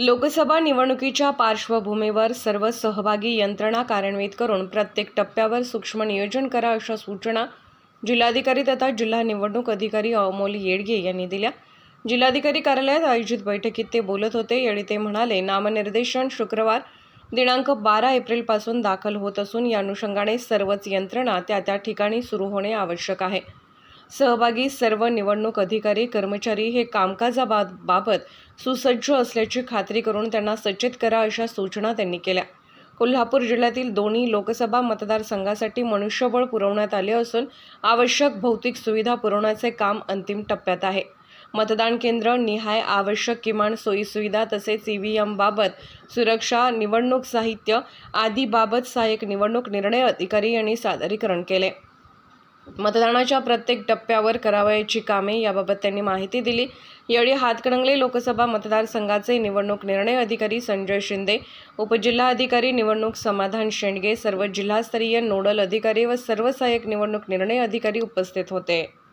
लोकसभा निवडणुकीच्या पार्श्वभूमीवर सर्व सहभागी यंत्रणा कार्यान्वित करून प्रत्येक टप्प्यावर सूक्ष्म नियोजन करा अशा सूचना जिल्हाधिकारी तथा जिल्हा निवडणूक अधिकारी अमोल येडगे यांनी दिल्या. जिल्हाधिकारी कार्यालयात आयोजित बैठकीत ते बोलत होते. यावेळी ते म्हणाले नामनिर्देशन शुक्रवार दिनांक बारा एप्रिलपासून दाखल होत असून या अनुषंगाने सर्वच यंत्रणा त्या त्या ठिकाणी सुरू होणे आवश्यक आहे. सहभागी सर्व निवडणूक अधिकारी कर्मचारी हे कामकाजाबाबत सुसज्ज असल्याची खात्री करून त्यांना सचेत करा अशा सूचना त्यांनी केल्या. कोल्हापूर जिल्ह्यातील दोन्ही लोकसभा मतदारसंघासाठी मनुष्यबळ पुरवण्यात आले असून आवश्यक भौतिक सुविधा पुरवण्याचे काम अंतिम टप्प्यात आहे. मतदान केंद्र निहाय आवश्यक किमान सोयीसुविधा तसेच ई व्ही एमबाबत सुरक्षा निवडणूक साहित्य आदीबाबत सहाय्यक निवडणूक निर्णय अधिकारी यांनी सादरीकरण केले. मतदानाच्या प्रत्येक टप्प्यावर करावयाची कामे याबाबत त्यांनी माहिती दिली. यावेळी हातकणंगले लोकसभा मतदारसंघाचे निवडणूक निर्णय अधिकारी संजय शिंदे उपजिल्हाधिकारी निवडणूक समाधान शेंडगे सर्व जिल्हास्तरीय नोडल अधिकारी व सर्व सहाय्यक निवडणूक निर्णय अधिकारी उपस्थित होते.